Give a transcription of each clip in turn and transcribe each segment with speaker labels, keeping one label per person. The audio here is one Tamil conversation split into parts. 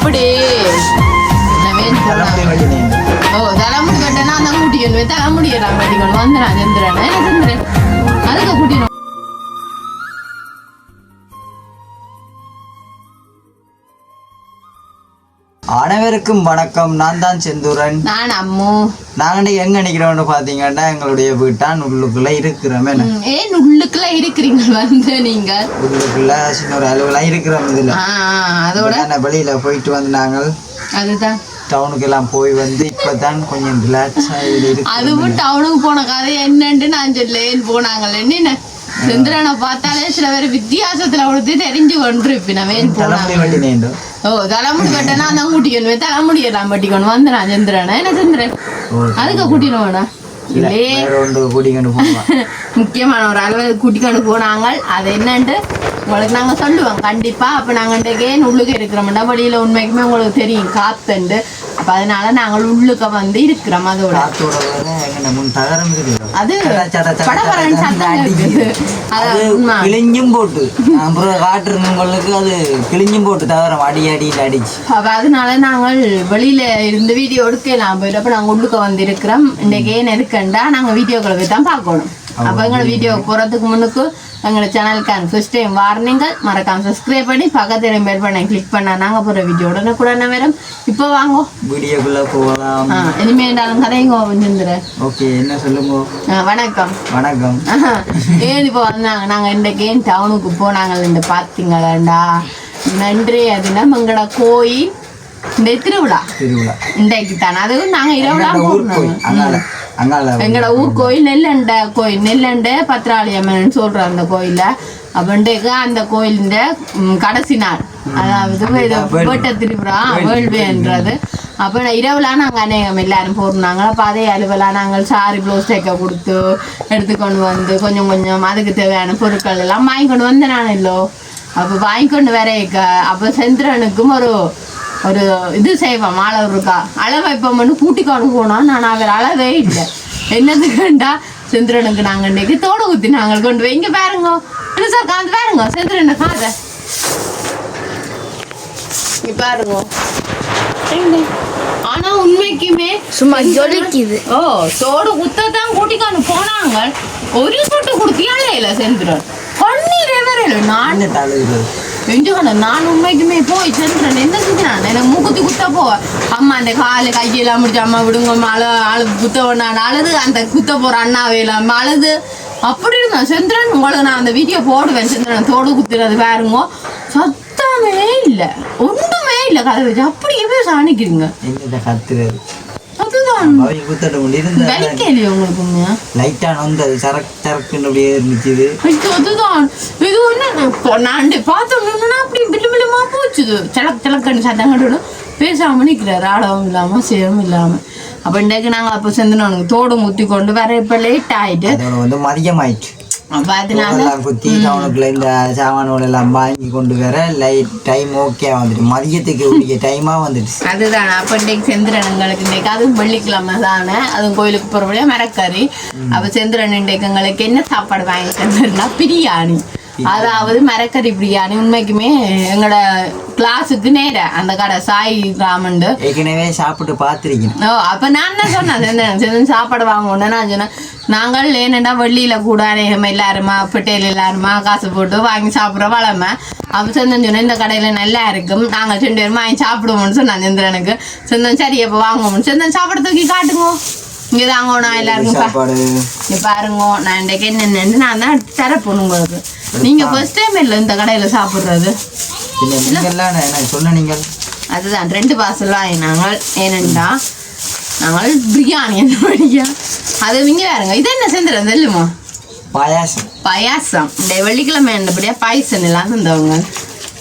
Speaker 1: அப்படி ஓ தலைமுடி வெட்டனா அந்த கூட்டிக்கணும் தலைமுடியெல்லாம் வெட்டிக்கணும் வந்து நான் சந்திரன் சந்திரன்
Speaker 2: அனைவருக்கும் வணக்கம். நான் தான் செந்தூரன்.
Speaker 1: நான் அம்மு.
Speaker 2: நாங்கள் எங்க நிக்கிறோம்னு பாத்தீங்கன்னா எங்களுடைய வீட்டான் உள்ளுக்குள்ள இருக்கிறோம்.
Speaker 1: ஏன் உள்ளுக்குள்ள இருக்கிறீங்க வந்து நீங்க?
Speaker 2: உள்ளுக்குள்ள சின்ன ஒரு அலுவலாம் இருக்கிறோம் இதுல.
Speaker 1: அதோட?
Speaker 2: வெளியில போயிட்டு வந்து நாங்கள்
Speaker 1: அதுதான்.
Speaker 2: டவுனுக்கு எல்லாம் போய் வந்து இப்பதான் கொஞ்சம் ரிலாக்ஸ்
Speaker 1: அதுவும் டவுனுக்கு போன கதை என்னன்னு நான் சொல்லேன் போனாங்கல்ல என்ன? சந்திரனை பார்த்தாலே சில பேர் வித்தியாசத்துல கொடுத்து தெரிஞ்சு கொண்டிருப்பின வேன்
Speaker 2: தலைமுடி
Speaker 1: போனாங்க? ஓ தலைமுடி வெட்டனா தான் கூட்டிக்கணும் தலைமுடி எல்லாம் வெட்டிக்கணும் வந்து நான் சந்திரன். என்ன சந்திரன்? அதுக்கு கூட்டினோம் வேணா இல்லையே.
Speaker 2: வேற ஒன்று கூட்டிக்கொண்டு போவான்
Speaker 1: முக்கியமான ஒரு அளவு கூட்டிக்கொண்டு போனாங்க. அது என்னன்ட்டு? உங்களுக்கு நாங்க சொல்லுவோம் கண்டிப்பா. அப்ப நாங்க இன்றைக்கே உள்ளுக்கு இருக்கிறோம்டா வழியில உண்மைக்குமே உங்களுக்கு தெரியும் காத்துண்டு. அப்ப அதனால நாங்கள் உள்ளுக்க வந்து இருக்கிறோம் அதோட
Speaker 2: தகரம்
Speaker 1: அது
Speaker 2: சட
Speaker 1: சத்தம்.
Speaker 2: கிழிஞ்சும் போட்டு. அப்புறம் காட்டுறவங்களுக்கு அது கிழிஞ்சும் போட்டு தவிர அடி அடியில் அடிச்சு
Speaker 1: அப்ப அதனால நாங்கள் வெளியில இருந்து வீடியோ எடுக்கலாம் போயிட்டு அப்ப நாங்க உள்ளுக்க வந்து இருக்கிறோம். இன்னைக்கு ஏன் இருக்கண்டா நாங்க வீடியோக்களை போய் தான் பார்க்கணும். அப்ப எங்களை வீடியோ போறதுக்கு முன்னுக்கு எங்களோட சேனலுக்கான ஃபர்ஸ்ட் டைம் வார்னிங்கள் மறக்காம சப்ஸ்கிரைப் பண்ணி பக்கத்துல பெல் பண்ண கிளிக் பண்ணா நாங்க போற வீடியோ உடனே கூட வரும் இப்போ வாங்கோ
Speaker 2: வீடியோக்குள்ள போகலாம்
Speaker 1: ஆ, இனிமேண்டாலும் கதைங்க வந்துரு
Speaker 2: ஓகே என்ன சொல்லுங்க
Speaker 1: வணக்கம்
Speaker 2: வணக்கம்.
Speaker 1: ஏன் இப்போ வந்தாங்க நாங்க இன்றைக்கு ஏன் டவுனுக்கு போனாங்க இந்த பார்த்தீங்களாண்டா நன்றைய தினம் எங்களோட கோயில் இந்த திருவிழா
Speaker 2: திருவிழா
Speaker 1: இன்றைக்கு தானே அதுவும் நாங்க இரவுலாம்
Speaker 2: எங்களோட
Speaker 1: எங்களோட ஊர் கோயில் நெல்லண்ட கோயில் நெல்லண்ட பத்ராளி அம்மன் சொல்ற அந்த கோயில அப்படின்ட்டு அந்த கோயிலின் கடைசி நாள். அதாவது வேட்ட திருவிழா வேள்வின்றது. அப்போ இரவுலாம் நாங்கள் அநேகம் எல்லாரும் போடுறாங்க அப்போ அதே அலுவலாம் நாங்கள் சாரி ப்ளவுஸ் தைக்க கொடுத்து எடுத்துக்கொண்டு வந்து கொஞ்சம் கொஞ்சம் அதுக்கு தேவையான பொருட்கள் எல்லாம் வாங்கி கொண்டு வந்து நான் இல்லோ. அப்போ வாங்கி கொண்டு வர அப்போ செந்திரனுக்கும் ஒரு ஒரு இது செய்வோம் மாலை இருக்கா அளவு வைப்போம்னு கூட்டி கொண்டு போனோம் நான் அவர் அளவே இல்லை. என்னதுக்குண்டா செந்திரனுக்கு நாங்க இன்னைக்கு தோடு ஊத்தி நாங்கள் கொண்டு போய் இங்க பாருங்க. என்ன சார் காந்து பாருங்க செந்திரனை காத. இங்க பாருங்க? ஆனா உண்மைக்குமே
Speaker 3: சும்மா ஜொலிக்குது.
Speaker 1: ஓ தோடு குத்தத்தான் கூட்டிக்கான்னு போனாங்க. ஒரு சொட்டு குடுத்தியாலே இல்ல செந்திரன். கண்ணீரே வரையில நான் செஞ்சுக்கணும் நான் உண்மைக்குமே போய் சென்றேன். என்ன செஞ்சான் எனக்கு மூக்குத்தி குத்த போ. அம்மா அந்த காலு கையெல்லாம் முடிச்சு அம்மா விடுங்க அழ அழு குத்த நான் அழுது அந்த குத்த போற அண்ணாவே இல்லாம அழுது. அப்படி இருந்தான் செந்திரன் உங்களுக்கு நான் அந்த வீடியோ போடுவேன் செந்திரன் தோடு குத்துறது பாருங்க. சத்தமே இல்லை. ஒன்றுமே இல்லை கதை வச்சு. அப்படியே சாணிக்கிறீங்க.
Speaker 2: லைட்டா வந்தது சரக்கு சரக்குன்னு அப்படியே இருந்துச்சு
Speaker 1: அதுதான். இது ஒண்ணு நான் பார்த்தோம்னா அப்படி பில்லு பில்லுமா போச்சுது. சலக் சலக்கன்னு சத்தம் கட்டு பேசாம நிற்கிறாரு ஆடவும் இல்லாம சேவும் இல்லாம. அப்ப இன்றைக்கு நாங்க அப்ப செந்துனவனுக்கு தோடு முத்தி கொண்டு வர இப்ப லேட் ஆயிட்டு.
Speaker 2: வந்து மதியம் எல்லாம் குத்தி டவுனுக்குள்ள இந்த சாமான்கள் எல்லாம் வாங்கி கொண்டு வர லைட் டைம் ஓகே வந்துட்டு மதியத்துக்கு உரிய டைமா வந்துடுச்சு
Speaker 1: அதுதான்? அப்ப இன்றைக்கு செந்திரன் எங்களுக்கு இன்றைக்கு அதுவும் வெள்ளிக்கிழமை தானே? அதுவும் கோயிலுக்கு போறபடியா மரக்கறி. அப்ப செந்திரன் இன்றைக்கு எங்களுக்கு என்ன சாப்பாடு வாங்கி பிரியாணி. அதாவது மரக்கறி பிரியாணி. உண்மைக்குமே எங்களோட கிளாஸுக்கு நேர அந்த கடை. சாய் ராமண்டு.
Speaker 2: ஏற்கனவே சாப்பிட்டு பார்த்துருக்கேன்
Speaker 1: ஓ அப்ப நான் என்ன சொன்னேன் செந்தன் சாப்பாடு வாங்கணும்னு நான் சொன்னேன். நாங்கள் ஏனண்டா வெள்ளியில கூட அநேகம் எல்லாருமா பெட்டையில் எல்லாருமா காசு போட்டு வாங்கி சாப்பிட்ற வளமை. அப்போ செந்தன் சொன்னேன் இந்த கடையில நல்லா இருக்கும். நாங்கள் ரெண்டு பேரும் வாங்கி சாப்பிடுவோம்னு சொன்னான் செந்திரனுக்கு செந்தன் சரி அப்போ வாங்குவோம் செந்தன் சாப்பாடு தூக்கி காட்டுங்க. இங்கே தாங்க நான் எல்லாருக்கும் பாருங்க நான் இன்றைக்கு என்னென்னு நான் தான் தரப்போம் உங்களுக்கு. நீங்க ஃபர்ஸ்ட் டைம் இல்லை இந்த கடையில சாப்பிட்றது?
Speaker 2: சொன்ன நீங்கள்.
Speaker 1: அதுதான் ரெண்டு பார்சல் வாங்கினாங்க ஏனெண்டா நாங்கள் பிரியாணி என்ன படிக்கா அது இங்கே வேறுங்க இது என்ன செஞ்சிடும் தெரியுமா
Speaker 2: பாயாசம்.
Speaker 1: பாயாசம். இந்த வெள்ளிக்கிழமை என்னபடியா பாயசம் எல்லாம் தந்தவங்க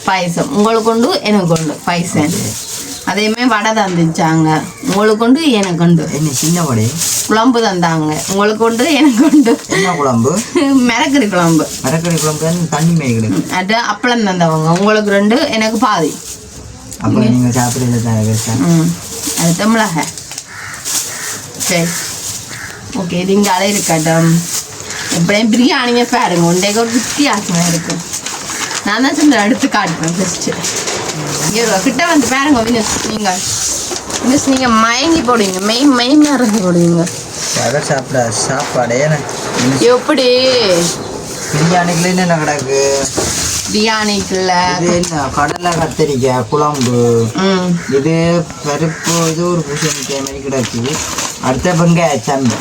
Speaker 1: பாயசம். உங்களுக்கு உண்டு எனக்கு உண்டு. பாயசம். அதேமே வடை தந்துச்சாங்க உங்களுக்கு உண்டு எனக்கு உண்டு.
Speaker 2: என்ன சின்ன வடை?
Speaker 1: குழம்பு தந்தாங்க உங்களுக்கு உண்டு எனக்கு உண்டு.
Speaker 2: என்ன குழம்பு?
Speaker 1: மிளகறி குழம்பு.
Speaker 2: மரக்கறி குழம்பு தண்ணி மேய்க்கிறது
Speaker 1: அது அப்பளம் தந்தவங்க உங்களுக்கு ரெண்டு எனக்கு பாதி.
Speaker 2: அப்போ நீங்கள் சாப்பிடல தான்
Speaker 1: ம் அது தமிழக. சரி. ஓகே இது இங்கே அலை இருக்கட்டும். எப்படியும் பிரியாணியை பாருங்க. உண்டைக்கு ஒரு வித்தியாசமாக இருக்கும் நான் தான் சில எடுத்து காட்டுறேன் ஃபஸ்ட்டு கிட்ட வந்து பாருங்க வினஸ் நீங்க. வினஸ் நீங்க மயங்கி போடுவீங்க. மெய் மெய் மறந்து போடுவீங்க.
Speaker 2: அதை சாப்பிட சாப்பாடு
Speaker 1: எப்படி?
Speaker 2: பிரியாணிக்குள்ள என்ன கிடக்கு?
Speaker 1: பிரியாணிக்குள்ள.
Speaker 2: கடலை கத்திரிக்காய் குழம்பு. இது பருப்பு இது ஒரு பூசணிக்காய் மாதிரி கிடக்கு. அடுத்த வெங்காய சம்பை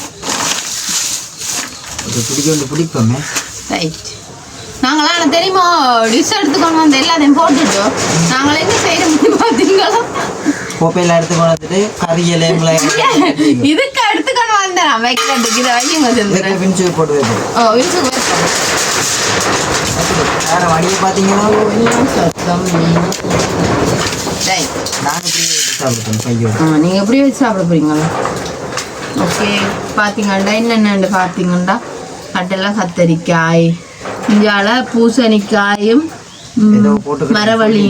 Speaker 2: இது பிடிக்க பிடிப்போமே.
Speaker 1: ரைட். நாங்களாம் எனக்கு தெரியுமா? டிஷ் எடுத்துக்கொண்டு வந்து எல்லாத்தையும் போட்டுட்டோம். நாங்கள் எங்க செய்யறோம் பார்த்தீங்களா
Speaker 2: கோப்பையில் எடுத்து கொண்டு வந்துட்டு கறியலைங்களை
Speaker 1: இதுக்கு எடுத்துக்கொண்டு வந்தேன் நான். வைக்கிறதுக்கு இதை வையுங்க செஞ்சுறேன்
Speaker 2: பிஞ்சு போட்டு
Speaker 1: ஓ வைப்போம்.
Speaker 2: வேற வழியை பார்த்தீங்கன்னா
Speaker 1: சத்தம்
Speaker 2: நாங்கள் இப்படி
Speaker 1: ஆ நீங்கள் எப்படி வச்சு சாப்பிட போறீங்களா? ஓகே பார்த்தீங்கள்டா என்னென்னு பார்த்தீங்கன்னா கட்டெல்லாம் கத்தரிக்காய். இஞ்சால பூசணிக்காயும் மரவள்ளி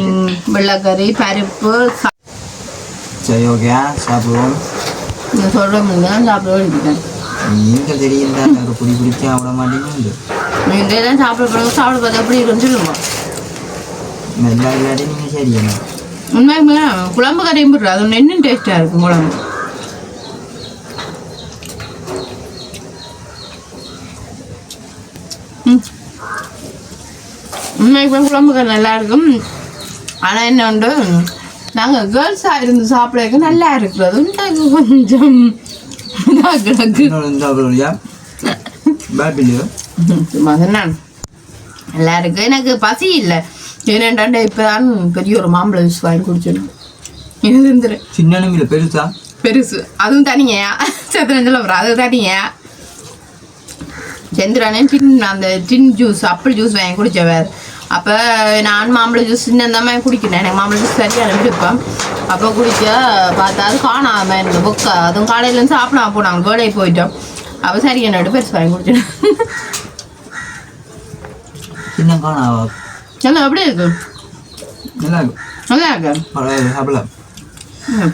Speaker 1: வெள்ளைக்கறி பருப்பு
Speaker 2: சரி ஓகே சாப்பிடுவோம்.
Speaker 1: சாப்பிட வேண்டியது
Speaker 2: நீங்கள் தெரியும் தான் ஒரு குடி குடிக்க விட மாட்டேங்குது.
Speaker 1: நீங்கள் தான் சாப்பிட போகிறோம் சாப்பிட பார்த்தா எப்படி இருக்குன்னு
Speaker 2: இல்லாட்டி நீங்கள் என்ன?
Speaker 1: உண்மையுமே குழம்பு கறியும் போடுற அது ஒன்று டேஸ்ட்டாக இருக்கும் குழம்பு. உண்மைக்குமே குழம்பு கறி நல்லா இருக்கும். ஆனால் என்ன உண்டு? நாங்கள் கேர்ள்ஸாக இருந்து சாப்பிட்றதுக்கு நல்லா இருக்கிறது கொஞ்சம் நல்லா இருக்கு. எனக்கு பசி இல்லை. ஏனென்றாண்டா இப்போதான் பெரிய ஒரு மாம்பழம் ஜூஸ் வாங்கி குடிச்சிடும் இருந்துரு
Speaker 2: சின்ன இல்லை பெருசா?
Speaker 1: பெருசு. அதுவும் தனியா. சத்திரம் சொல்ல போகிறேன் அது தனியா. செந்திரானே டின் அந்த டின் ஜூஸ் ஆப்பிள் ஜூஸ் வாங்கி குடிச்சவர் அப்போ நான் மாம்பழ ஜூஸ் இன்னும் வாங்கி குடிக்கிறேன் எனக்கு மாம்பழ ஜூஸ் சரியான விருப்பம். அப்போ குடிக்க பார்த்தா அது காணாம இந்த புக்கை அதுவும் காலையிலேருந்து சாப்பிடாம போனாங்க. வேலையை போயிட்டோம். அப்போ சரி என்னோட பெருசு வாங்கி குடிச்சிடும்
Speaker 2: சின்ன காணாவா
Speaker 1: நல்லா எப்படி இருக்கு.
Speaker 2: நல்லா இருக்கும்
Speaker 1: நல்லா இருக்கு.
Speaker 2: பரவாயில்ல சாப்பிடலாம்.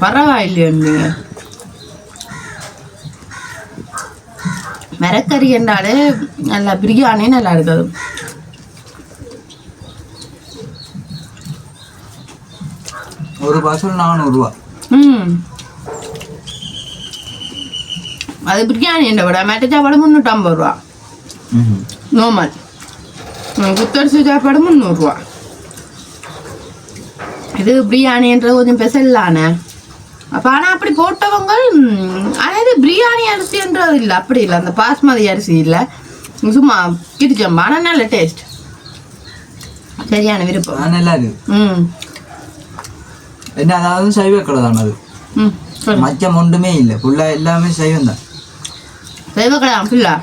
Speaker 1: பரவாயில்லையோ நீங்க. மரக்கறி என்றாலே நல்லா பிரியாணி நல்லா இருக்குது.
Speaker 2: ஒரு பார்சல் நானூறுரூவா
Speaker 1: ம். அது பிரியாணி என்ற விட? மெட்ட சாப்பாடு முந்நூற்றம்பது ரூபா.
Speaker 2: ம்
Speaker 1: நார்மல் குத்தரிசி சாப்பாடு முந்நூறுரூவா இது பிரியாணின்றது கொஞ்சம் பெசல்லானே அப்போ ஆனால் அப்படி போட்டவங்க இது பிரியாணி அரிசின்றது இல்லை. அப்படி இல்லை. அந்த பாஸ்மதி அரிசி இல்லை. சும்மா கிடிச்சம்பா ஆனால் நல்ல டேஸ்ட் சரியான விருப்பம்.
Speaker 2: நல்லா இருக்கு.
Speaker 1: ம்.
Speaker 2: என்ன அதாவது சைவ கடை தான் அது மச்சம் ஒன்றுமே இல்லை ஃபுல்லாக எல்லாமே சைவம் தான்
Speaker 1: தெய்வக்கடை பிள்ளை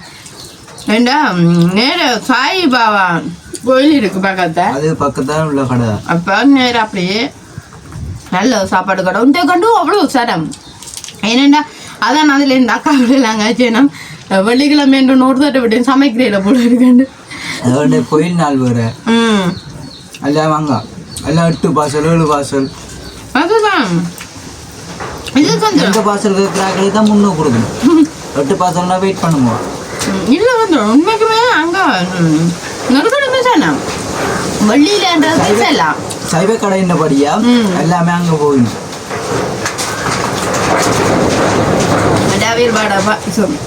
Speaker 1: ஏண்டா ம், நேர சாய் பாபா கோயில் இருக்கு பக்கத்தை
Speaker 2: அது பக்கத்தில் உள்ள கடை தான்
Speaker 1: அப்போ நேரம் அப்படியே நல்ல சாப்பாடு கடை உண்டை கண்டு அவ்வளோ சரம் ஏனண்டா அதான் அதில் இந்த அக்கா விடலாங்க சேனம் வெள்ளிக்கிழமை என்று நூறு தட்டை விட்டு சமைக்கிறீல போல இருக்கண்டு
Speaker 2: அதோட கோயில் நாள் வேறு
Speaker 1: ம்
Speaker 2: எல்லாம் வாங்க எல்லாம் எட்டு பார்சல் ஏழு பார்சல்
Speaker 1: அதுதான். இது கொஞ்சம்.
Speaker 2: எந்த பார்சல் இருக்கிறாங்களே தான் முன்னூறு கொடுக்கணும். எட்டு பார்சல்னா வெயிட் பண்ணுங்க.
Speaker 1: இல்லை கொஞ்சம் உண்மைக்குமே அங்கே நெருக்கடி சேனம் வெள்ளியிலன்றது பேசலாம்
Speaker 2: சைவ கடையினபடியா. எல்லாமே அங்கே போயிடும்
Speaker 1: டவேல் பாடாப்பா சொல்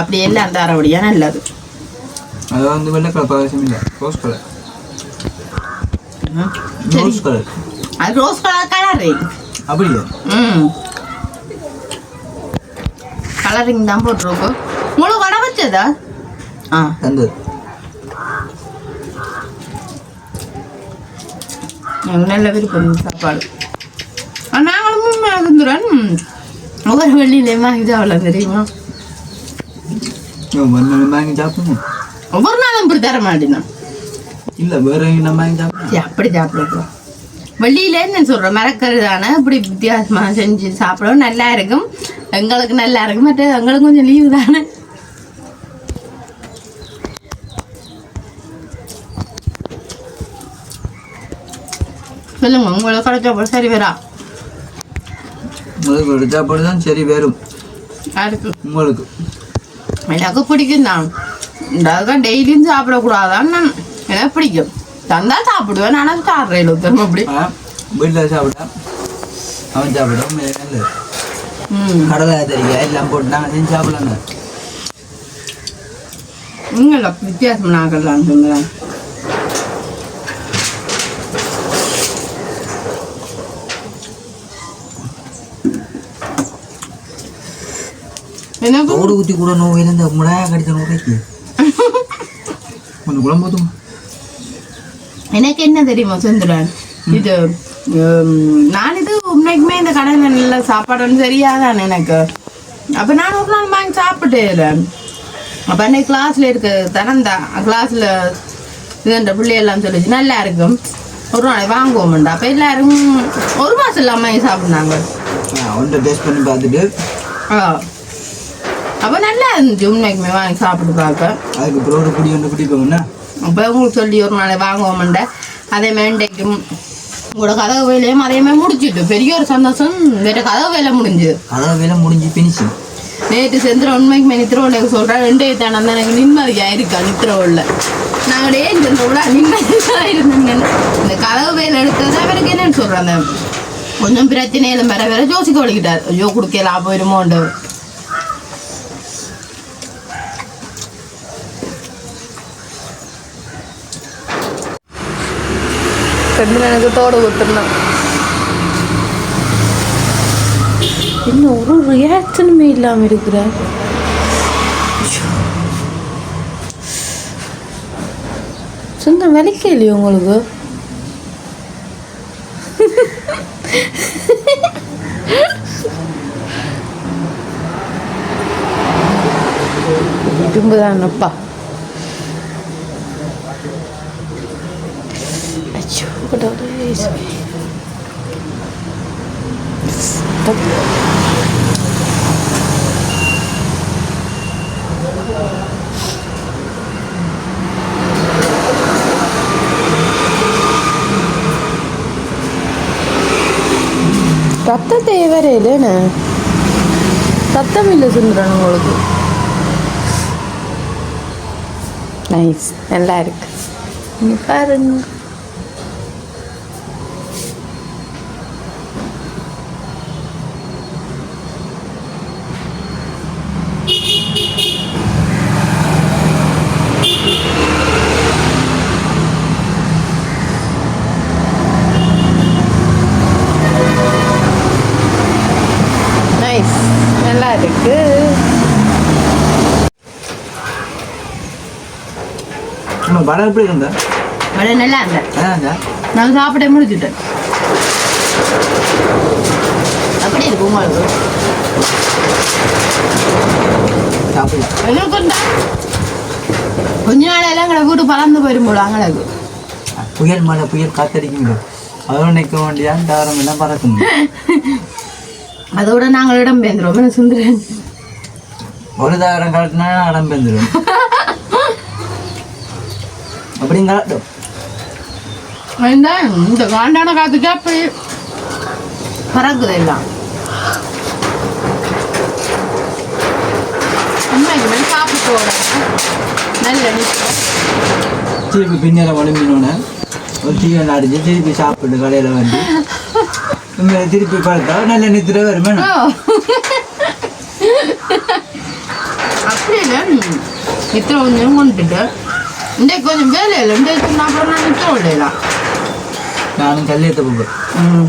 Speaker 1: அப்படி எல்லாம் தரபடியா நல்லது.
Speaker 2: அது வந்து வெள்ளை கலர் அவசியம் இல்லை ரோஸ் கலர் ரோஸ் கலர்
Speaker 1: அது ரோஸ் கலர் கலரிங்
Speaker 2: அப்படியா?
Speaker 1: ம். கலரிங் தான் போட்டிருக்கோம். முழு வடை வச்சதா? ஆ.
Speaker 2: தந்தது.
Speaker 1: நல்ல விருப்பம் சாப்பாடு. நாங்களும் மகந்துரன் ஒவ்வொரு வெள்ளியிலையும் வாங்கி சாப்பிடலாம் தெரியுமா?
Speaker 2: வாங்கி சாப்பிடணும்.
Speaker 1: ஒவ்வொரு நாளும் இப்படி தர மாட்டேன்
Speaker 2: இல்லை வேற
Speaker 1: சரி, அப்படி சாப்பிடுறோம் வெளியில என்ன சொல்றேன் மரக்கறி தானே இப்படி வித்தியாசமா செஞ்சு சாப்பிடவும் நல்லா இருக்கும். எங்களுக்கு நல்லா இருக்கும். மற்ற எங்களுக்கு கொஞ்சம் லீவு தானே. சொல்லுங்க உங்களுக்கு கிடைச்சா போல சரி வரா
Speaker 2: உங்களுக்கு தான் சரி வரும்.
Speaker 1: யாருக்கு
Speaker 2: உங்களுக்கு.
Speaker 1: எனக்கு பிடிக்கும் தான் அதுக்காக டெய்லியும் சாப்பிடக்கூடாதான் நான் எனக்கு பிடிக்கும் தந்தா சாப்பிடுவேன் ஆனால் சாப்பிட்றேன் திரும்ப அப்படி
Speaker 2: வீட்டில் சாப்பிட்டா அவன் சாப்பிடும் நல்லது
Speaker 1: ம்
Speaker 2: கடலை தெரியும் எல்லாம் போட்டு நாங்கள் செஞ்சு சாப்பிடலாங்க
Speaker 1: நீங்கள் வித்தியாசம் நாங்கள்லாம் சொல்லுறேன் எனக்கு
Speaker 2: தோடு ஊற்றி கூட நோயில் இந்த முடாய கடிச்ச நோய்க்கு கொஞ்சம் குழம்பு
Speaker 1: எனக்கு என்ன தெரியுமா சுந்தரன்? இது நான் இது உண்மைக்குமே இந்த கடையில் நல்ல சாப்பாடுன்னு தெரியாதான் எனக்கு. அப்போ நான் ஒரு நாள் வாங்கி சாப்பிட்டேன் அப்போ அன்னைக்கு கிளாஸில் இருக்க தரந்தா கிளாஸில் இது அந்த பிள்ளையெல்லாம் சொல்லிச்சு நல்லா இருக்கும். ஒரு நாள் வாங்குவோம்டா. அப்போ எல்லாரும் ஒரு மாதம் இல்லாமல் சாப்பிட்னாங்க.
Speaker 2: ஒன்றை டேஸ்ட் பண்ணி பார்த்துட்டு.
Speaker 1: ஆ. அப்போ நல்லா இருந்துச்சு. உண்மைக்குமே வாங்கி சாப்பிட்டு பார்க்க.
Speaker 2: அதுக்கு ப்ரோடு குடி ஒன்று குடிப்போம்னா
Speaker 1: அப்போ உங்களுக்கு சொல்லி ஒரு நாள் வாங்குவோம்ண்ட அதே மாதிரி இன்றைக்கும் உங்களோட கதவு வேலையும் அதே மாதிரி முடிச்சிட்டு. பெரிய ஒரு சந்தோஷம். வேற கதவு வேலை முடிஞ்சுது.
Speaker 2: அதான் வேலை முடிஞ்சு பினிஷ்
Speaker 1: நேற்று செந்திர உண்மைக்குமே நித்திரவுள்ள சொல்கிறேன் ரெண்டே தானே தான் எனக்கு நிம்மதியாக இருக்கா நித்திரவுள்ள நாங்கள் ஏன் செந்திரவுல நிம்மதியாக இருந்தேங்க இந்த கதவு வேலை எடுக்கிறது அவருக்கு என்னன்னு சொல்கிறாங்க கொஞ்சம் பிரச்சனையில வர வேற ஜோசிக்க வலிக்கிட்டார். ஐயோ கொடுக்கலாம் போயிருமோண்டு எனக்கு தோடு ஊத்துறேன் என்ன ஒரு ரியாக்ஷனுமே இல்லாமல் இருக்கிற? சொந்தம் வலிக்கலையே உங்களுக்கு? இரும்புதானப்பா. ரத்தம் தேவரே இல்லைண்ணே ரத்தம் இல்லை சுந்தரன் உங்களுக்கு. நைஸ் நல்லா இருக்கு. பாருங்க நைஸ் நல்லா இருக்கு
Speaker 2: நம்ம வடை எப்படி இருந்தா
Speaker 1: அட நல்லா இருந்த
Speaker 2: அதான்டா
Speaker 1: நான் சாப்பிட முடிச்சுட்டேன் அப்படி இருக்கு உங்களுக்கு? கொஞ்ச நாளெல்லாம் எங்களை வீடு பறந்து போயிரும் போல அங்களுக்கு
Speaker 2: புயல் மழை புயல் காத்தடிக்குங்க அதோட நிற்க வேண்டியதான் தாரம் எல்லாம் பறக்கும்
Speaker 1: அதோட நாங்கள் இடம் பேந்துருவோம் என்ன சுந்தரன்
Speaker 2: ஒரு தாரம் கலட்டினா அடம் பெந்துடும் அப்படியும் கலட்டும்
Speaker 1: வேண்டாம் இந்த காண்டான காத்துக்கு அப்படி பறக்குது எல்லாம் உண்மைக்குமே சாப்பிட்டு நல்ல
Speaker 2: திருப்பி பின்னால வலிமினோன்னு ஒரு தீவன் அடிச்சு திருப்பி சாப்பிட்டு கடையில் வந்து திருப்பி படுத்தா நல்ல நித்திர வருமே.
Speaker 1: அப்படி இல்லை இத்தனை கொஞ்சம் கொண்டுட்டு இந்த கொஞ்சம் வேலை இல்லை இந்த நான் அப்புறம் நிற்க விடலாம்
Speaker 2: நானும் கல்யாணத்தை போகிறேன்
Speaker 1: ம்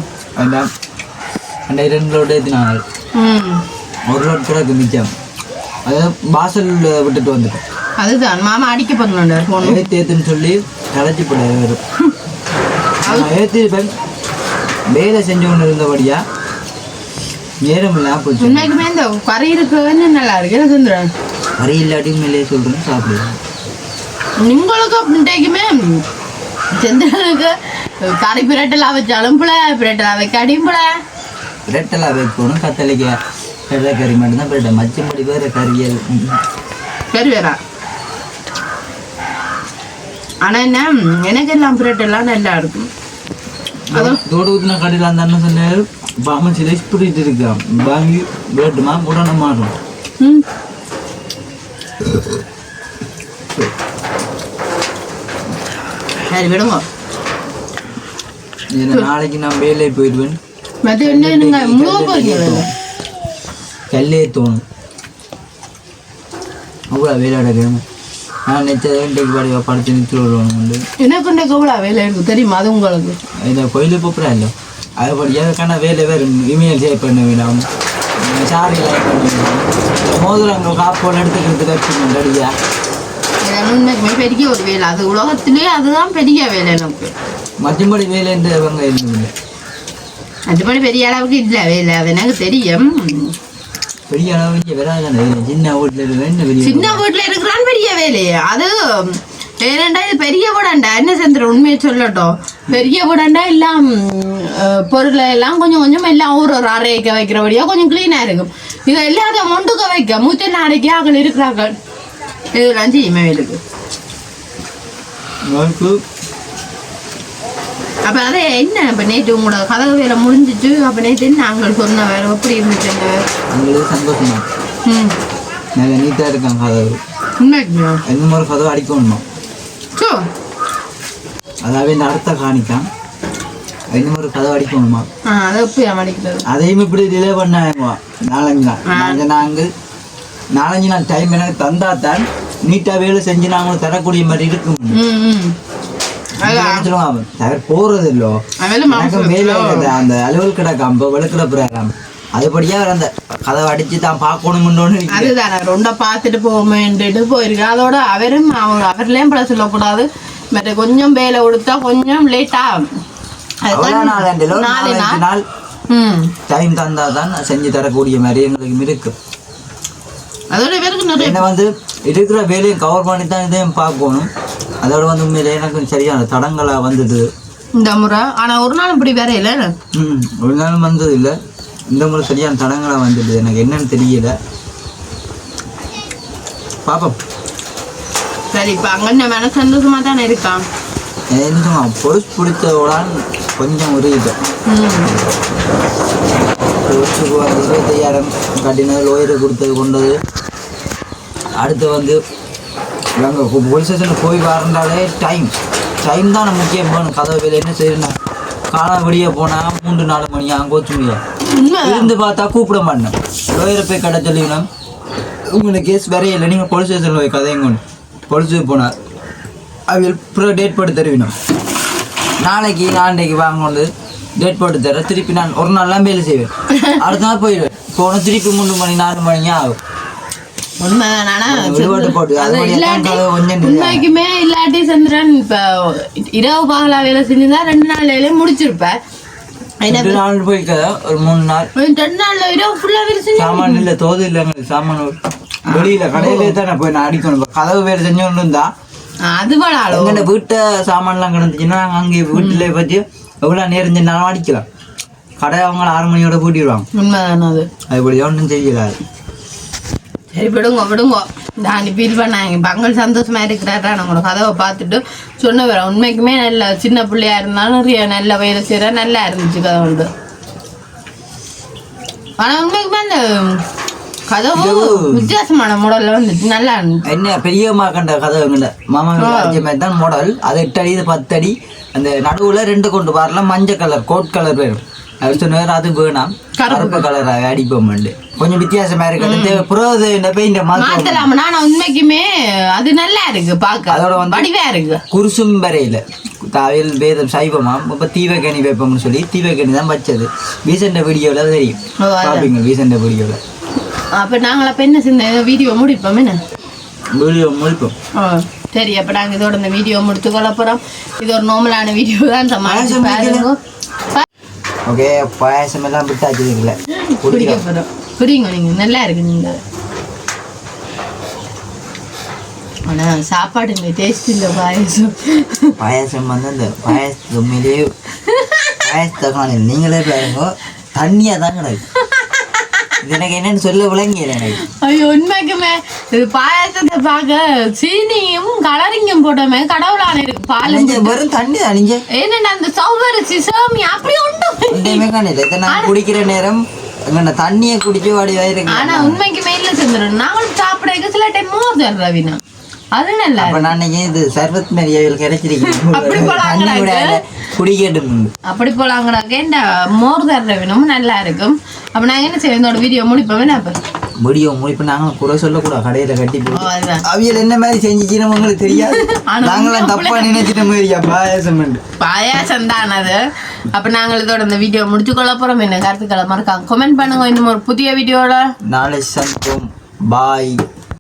Speaker 2: அந்த ரெண்டு லோட் ஏற்றினாங்க
Speaker 1: ம்
Speaker 2: ஒரு லோட் கிடக்கு மிச்சம் அதை வாசலில் விட்டுட்டு வந்துட்டேன்
Speaker 1: அதுதான் மாமா அடிக்க பண்ணுறார் ஃபோன்
Speaker 2: ஏற்றி ஏற்றுன்னு சொல்லி களைச்சி போட வரும் ஏற்றிருப்பேன் வேலை செஞ்சு கொண்டு இருந்தபடியா நேரம் இல்லாம போச்சு
Speaker 1: உண்மைக்குமே இந்த கறி இருக்கிறது நல்லா இருக்கு சுந்தரன்
Speaker 2: கறி இல்லாட்டி மேலே சொல்கிறேன் சாப்பிடுவேன்
Speaker 1: உங்களுக்கு இன்றைக்குமே சந்திரனுக்கு கறி பிரட்டலா வச்சாலும் பிள்ளை பிரட்டலா வைக்காடியும் பிள்ளை
Speaker 2: ரெட்டெல்லாம் வைக்கணும் கத்தலைக்கு கடலை கறி மட்டும்தான் போயிட்டேன் மச்சம்படி வேறு கறியல் ம்.
Speaker 1: சரி வேறா ஆனா என்ன எனக்கு எல்லாம் பிரட்டெல்லாம் நல்லா இருக்கும்
Speaker 2: தோடு ஊற்றின கடையில் அந்த அண்ணன் சொன்னார் பாமன் சிலை புரிட்டு இருக்கான் வாங்கி வேட்டுமா உடனே மாறும்
Speaker 1: சரி விடுங்க
Speaker 2: நாளைக்கு நான் வேலைக்கு போயிடுவேன் கல்லே தோணும். அவ்வளோ வேலை கிடக்கணும் நான் நிச்சய இன்றைக்கு படி படுத்து நிறுத்தி விடுவாங்க உண்டு
Speaker 1: எனக்கு இன்னைக்கு எவ்வளோ வேலை இருக்கு தெரியுமா? அது உங்களுக்கு.
Speaker 2: இந்த கோயிலுக்கு போகிறா இல்லை அதுபடி எதுக்கான வேலை வேறு இமெயில் சேவ் பண்ண வேண்டாம். சாரி லைக் பண்ண வேண்டாம். மோதிரங்கள் காப்போல் எடுத்துக்கிறது கட்சி ரெடியா.
Speaker 1: இது உண்மைக்குமே பெரிய ஒரு வேலை. அது உலகத்திலே அதுதான் பெரிய வேலை எனக்கு
Speaker 2: மற்றபடி வேலைன்ற இவங்க இல்லை
Speaker 1: மற்றபடி பெரிய அளவுக்கு இல்லை. வேலை அது எனக்கு தெரியும்.
Speaker 2: பெரிய அளவு இங்கே வராதானே வேலை சின்ன வீட்டில் இருக்க என்ன பெரிய
Speaker 1: சின்ன வீட்டுல இருக்கிறான் பெரிய வேலை. அது ஏனண்டா இது பெரிய வீடாண்டா? என்ன செஞ்சிட உண்மையை சொல்லட்டும். பெரிய வீடாண்டா? எல்லாம் பொருளை எல்லாம் கொஞ்சம் கொஞ்சம் எல்லாம் ஒரு ஒரு அறைக்க வைக்கிறபடியா கொஞ்சம் க்ளீனா இருக்கும். இது எல்லாத்தையும் மொண்டுக்க வைக்க மூத்த நாளைக்கு ஆக்கள் இருக்கிறார்கள். இதெல்லாம் செய்யுமே வேலுக்கு அப்ப அதே என்ன இப்ப நேற்று உங்களோட கதவு வேலை முடிஞ்சிச்சு அப்ப நேற்று என்ன நாங்கள் சொன்ன வேலை? எப்படி இருந்துச்சுங்க
Speaker 2: அவங்களுக்கு சந்தோஷமா.
Speaker 1: ம்.
Speaker 2: நல்ல நீட்டாக இருக்காங்க கதவு.
Speaker 1: உண்மைக்குமா
Speaker 2: எந்த மாதிரி கதவு அடிக்கணுமா
Speaker 1: சோ.
Speaker 2: அதாவது இந்த அடுத்த காணிக்கான் எந்த மாதிரி கதவு அடிக்கணுமா
Speaker 1: அதை எப்படி அமளிக்கிறது
Speaker 2: அதையும் இப்படி டிலே பண்ணாங்க. நாலஞ்சு. நாள் நாலஞ்சு நாங்கள் நாலஞ்சு நாள் டைம் எனக்கு தந்தா தான் நீட்டாக வேலை செஞ்சு நாங்களும் தரக்கூடிய மாதிரி இருக்கும். போறது இல்லோ. வேலை. அந்த அலுவல் கிடக்காம வெளுக்கிற பிறகாம அதுபடியா அந்த கதவை அடிச்சு தான் பார்க்கணும்னு
Speaker 1: அதுதானே ரொம்ப பார்த்துட்டு போவோமேன்ட்டு போயிருக்கு அதோட அவரும் அவங்க அவர்லேயும் பட சொல்லக்கூடாது. மற்ற கொஞ்சம் வேலை கொடுத்தா கொஞ்சம் லேட் ஆகும்
Speaker 2: நாள் டைம் தந்தா தான் செஞ்சு தரக்கூடிய மாதிரி எங்களுக்கு இருக்கு.
Speaker 1: அதோட பேருக்கு நிறைய
Speaker 2: என்ன வந்து இருக்கிற வேலையும் கவர் பண்ணி தான் இதையும் பார்க்கணும். அதோட வந்து உண்மையில எனக்கு சரியான தடங்களா வந்தது.
Speaker 1: இந்த முறை. ஆனா ஒரு நாள் இப்படி வேற இல்லை.
Speaker 2: ம் ஒரு நாள் வந்தது இல்லை. இந்த முறை சரியான தடங்களா வந்தது. எனக்கு என்னன்னு தெரியல. பாப்போம்
Speaker 1: சரி இப்போ அங்கே மேலே சந்தோஷமா தானே இருக்கான்
Speaker 2: பொருள் பிடித்தவுடன் கொஞ்சம் ஒரு இது. பொருளுக்கு வந்து இருபத்தையாயிரம் கட்டினது லோயரை கொடுத்தது கொண்டது. அடுத்து வந்து நாங்கள் போலீஸ் ஸ்டேஷனுக்கு போய் வரண்டாலே டைம் டைம் தான் நம்ம முக்கியம். வேணும் கதவு வேலை என்ன செய்யணும் காண வெளியே போனால் மூன்று நாலு மணி அங்கே வச்சு முடியாது
Speaker 1: உண்மை.
Speaker 2: இருந்து பார்த்தா கூப்பிட மாட்டேன். லோயரை போய் கடை சொல்லிக்கணும் உங்களுக்கு கேஸ் வேற இல்லை. நீங்கள் போலீஸ் ஸ்டேஷனில் போய் கொண்டு போலீஸுக்கு அவங்க அப்புறம் டேட் போட்டு தருவினோம். நாளைக்கு நாளைக்கு வாங்க வந்து டேட் போட்டு தர திருப்பி நான் ஒரு நாள்லாம் வேலை செய்வேன். அடுத்த நாள் போயிடுவேன். போனால் திருப்பி மூணு மணி நாலு மணியா ஆகும்.
Speaker 1: உண்மைக்குமே இல்லாட்டி சந்திரன் இப்ப இரவு பகலா வேலை செஞ்சிருந்தா ரெண்டு முடிச்சிருப்ப
Speaker 2: நாள் போய் கதை ஒரு மூணு நாள்.
Speaker 1: ரெண்டு நாள்ல இரவு ஃபுல்லா வேலை செஞ்சு
Speaker 2: சாமான் இல்லை தோது இல்லைங்க சாமான் வெளியில கடையிலே தான் போய் நான் அடிக்கணும். கதவு வேலை செஞ்சு இருந்தா
Speaker 1: அது
Speaker 2: வீட்டை சாமான்லாம் கிடந்துச்சுன்னா அங்கே வீட்டில் பற்றி எவ்வளோ நேரம் செஞ்சாலும் அடிக்கலாம் கடை அவங்க ஆறு மணியோட பூட்டிடுவாங்க
Speaker 1: உண்மைதான் அது?
Speaker 2: அதுபடி ஒன்றும் செய்யலாது.
Speaker 1: சரி விடுங்க விடுங்க. நான் ஃபீல் பண்ணாங்க. பங்கள் சந்தோஷமா இருக்கிறாரா? நம்மளோட கதவை பார்த்துட்டு சொன்ன வர உண்மைக்குமே நல்ல சின்ன பிள்ளையா இருந்தாலும் நல்ல வேலை செய்யற. நல்லா இருந்துச்சு கதை வந்து ஆனா உண்மைக்குமே அந்த கதவு வித்தியாசமான மாடல்ல வந்துச்சு. நல்லா இருந்துச்சு.
Speaker 2: என்ன பெரியம்மா கண்ட கதவு கண்ட மாமா அஞ்சு மாதிரி தான் மாடல் அது எட்டு அடி இது பத்து அடி. அந்த நடுவில் ரெண்டு கொண்டு வரலாம் மஞ்சள் கலர் கோட் கலர் வேணும். அது சொன்னார் அது வேணாம். கருப்பு. கலர் அடிப்போம் கொஞ்சம் வித்தியாசமா இருக்கு புறவது இந்த
Speaker 1: மாத்தலாம் ஆனா உண்மைக்குமே அது நல்லா இருக்கு பார்க்க
Speaker 2: அதோட வந்து-
Speaker 1: வடிவா இருக்கு.
Speaker 2: குருசும் வரையில தாவில் வேதம் சைவமா இப்போ தீவக்கணி வைப்போம்னு சொல்லி தீவக்கணி தான் வச்சது. வீசண்ட வீடியோவில் தெரியும். பார்ப்பீங்க வீசண்ட வீடியோவில்
Speaker 1: அப்ப நாங்கள் அப்ப என்ன வீடியோ முடிப்போம் என்ன?
Speaker 2: வீடியோ முடிப்போம்.
Speaker 1: சரி அப்ப நாங்க இதோட இந்த வீடியோ முடித்து கொள்ள போறோம். இது ஒரு நார்மலான வீடியோ தான். சமாளிச்சு
Speaker 2: பாயாசம்
Speaker 1: பாருங்க.
Speaker 2: ஓகே பாயாசம் எல்லாம் விட்டாச்சு இருக்குல்ல
Speaker 1: குடிக்க போறோம். குடிங்க நீங்க நல்லா இருக்கு நீங்க ஆனா சாப்பாடு டேஸ்ட் இல்ல பாயசம்.
Speaker 2: பாயாசம் வந்து அந்த பாயாசத்துக்கு உண்மையிலேயே பாயாசத்தை காணல நீங்களே பாருங்க. தண்ணியாக தான் கிடக்கு. எனக்கு என்னன்னு சொல்ல விளங்கியல எனக்கு.
Speaker 1: ஐயோ உண்மைக்குமே. இது பாயசத்தை பார்க்க சீனியும் கலரிங்கும் போட்டோமே. கடவுளான இருக்கு.
Speaker 2: நீங்க வெறும் தண்ணி நீங்க
Speaker 1: என்னடா அந்த சௌவரிசி சேமி அப்படி ஒன்றும்
Speaker 2: நான் குடிக்கிற நேரம் எங்கண்ணா தண்ணியை குடிச்சு வாடி வயிறு
Speaker 1: ஆனா உண்மைக்குமே இல்ல சந்திரன். நாங்களும் சாப்பிட சில டைம் மோர் தர ரவினா. அது நல்லா
Speaker 2: அப்ப நான் இது சர்வத் மாதிரி அவியல் கிடைச்சிருக்கேன்.
Speaker 1: அப்படி போலாங்கடா.
Speaker 2: குடிக்கட்டும்
Speaker 1: அப்படி போலாங்கடாக்க இந்த மோர் தர்ற வினமும் நல்லா இருக்கும். அப்ப நாங்க என்ன செய்வோம் இதோட வீடியோ முடிப்போம். என்ன அப்ப?
Speaker 2: முடியும் முடிப்பு நாங்களும் குறை சொல்லக்கூடாது. கடையில கட்டி போட்டு.
Speaker 1: அதுதான்.
Speaker 2: அவியல் என்ன மாதிரி செஞ்சுச்சின்னு உங்களுக்கு தெரியாது. நாங்களாம் தப்பா நினைச்சிட்ட மாதிரியா பாயாசம்
Speaker 1: பாயாசம் தான் அது அப்ப நாங்கள் இதோட இந்த வீடியோ முடிச்சு கொள்ள போறோம். என்ன கருத்துக்களை மறக்காம கமெண்ட் பண்ணுங்க. இன்னும் ஒரு புதிய வீடியோல
Speaker 2: நாளை சந்திப்போம். பாய்